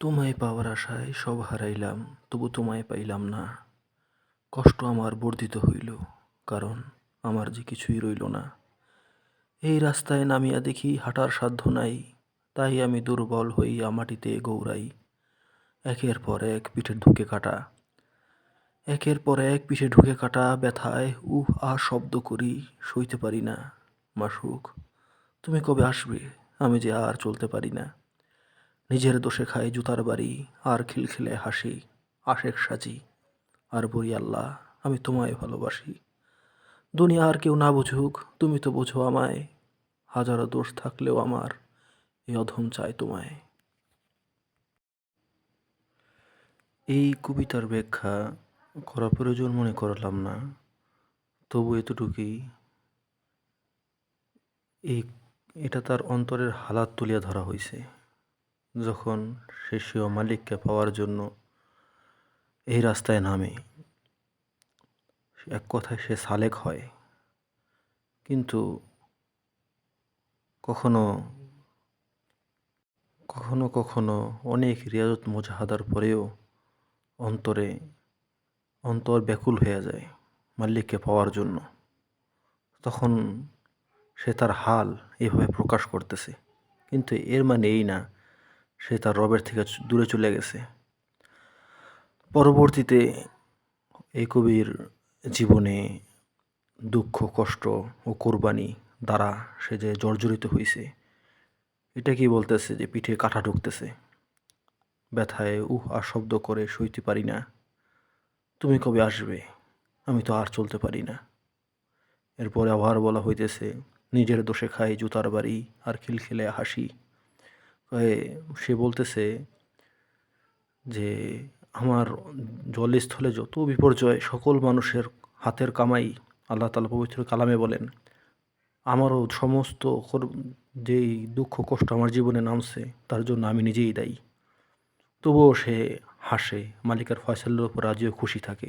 তোমায় পাওয়ার আশায় সব হারাইলাম, তবু তোমায় পাইলাম না। কষ্ট আমার বর্ধিত হইল, কারণ আমার যে কিছুই রইল না। এই রাস্তায় নামিয়া দেখি হাঁটার সাধ্য নাই, তাই আমি দুর্বল হইয়া মাটিতে গৌরাই একের পর এক পিঠে ঢুকে কাটা। একের পর এক পিঠে ঢুকে কাটা ব্যথায়, উহ আহ শব্দ করি, সইতে পারি না। মাসুক, তুমি কবে আসবে? আমি যে আর চলতে পারি না। নিজের দোষে খাই জুতার বাড়ি, আর খিলখিলে হাসি, আশেক সাজি। আর বলি, আল্লাহ, আমি তোমায় ভালোবাসি। দুনিয়া আর কেউ না বুঝুক, তুমি তো বোঝো আমায়। হাজারো দোষ থাকলেও আমার এই অধম চাই তোমায়। এই কবিতার ব্যাখ্যা করা প্রয়োজন মনে করলাম না। তবু এতটুকুই। এই এটা তার অন্তরের হালাত তুলিয়া ধরা হয়েছে যখন স্বীয় মালিককে পাওয়ার জন্য এই রাস্তায় নামে, এক কথায় সে সালেক হয়। কিন্তু কখনো কখনো কখনো অনেক রিয়াজত মোজাহাদার পরেও অন্তরে, অন্তর ব্যাকুল হয়ে যায় মালিককে পাওয়ার জন্য। তখন সে তার হাল এভাবে প্রকাশ করতেছে। কিন্তু এর মানে এই না সে তার রবের থেকে দূরে চলে গেছে। পরবর্তীতে এই কবির জীবনে দুঃখ, কষ্ট ও কোরবানি দ্বারা সে যে জর্জরিত হয়েছে এটা কি বলতেছে যে পিঠে কাঁটা ঢুকতেছে? ব্যথায় উহ আর শব্দ করে সইতে পারি না। তুমি কবে আসবে? আমি তো আর চলতে পারি না। এরপরে আবার বলা হইতেছে, নিজের দোষে খাই জুতার বাড়ি আর খিলখিলে হাসি। সে বলতেছে যে আমার জলস্থলে যত বিপর্যয় সকল মানুষের হাতের কামাই আল্লাহ তালা পবিত্র কালামে বলেন, আমারও সমস্ত যেই দুঃখ কষ্ট আমার জীবনে নামছে তার জন্য আমি নিজেই দায়ী। তবুও সে হাসে, মালিকার ফয়সালের উপর রাজিও খুশি থাকে।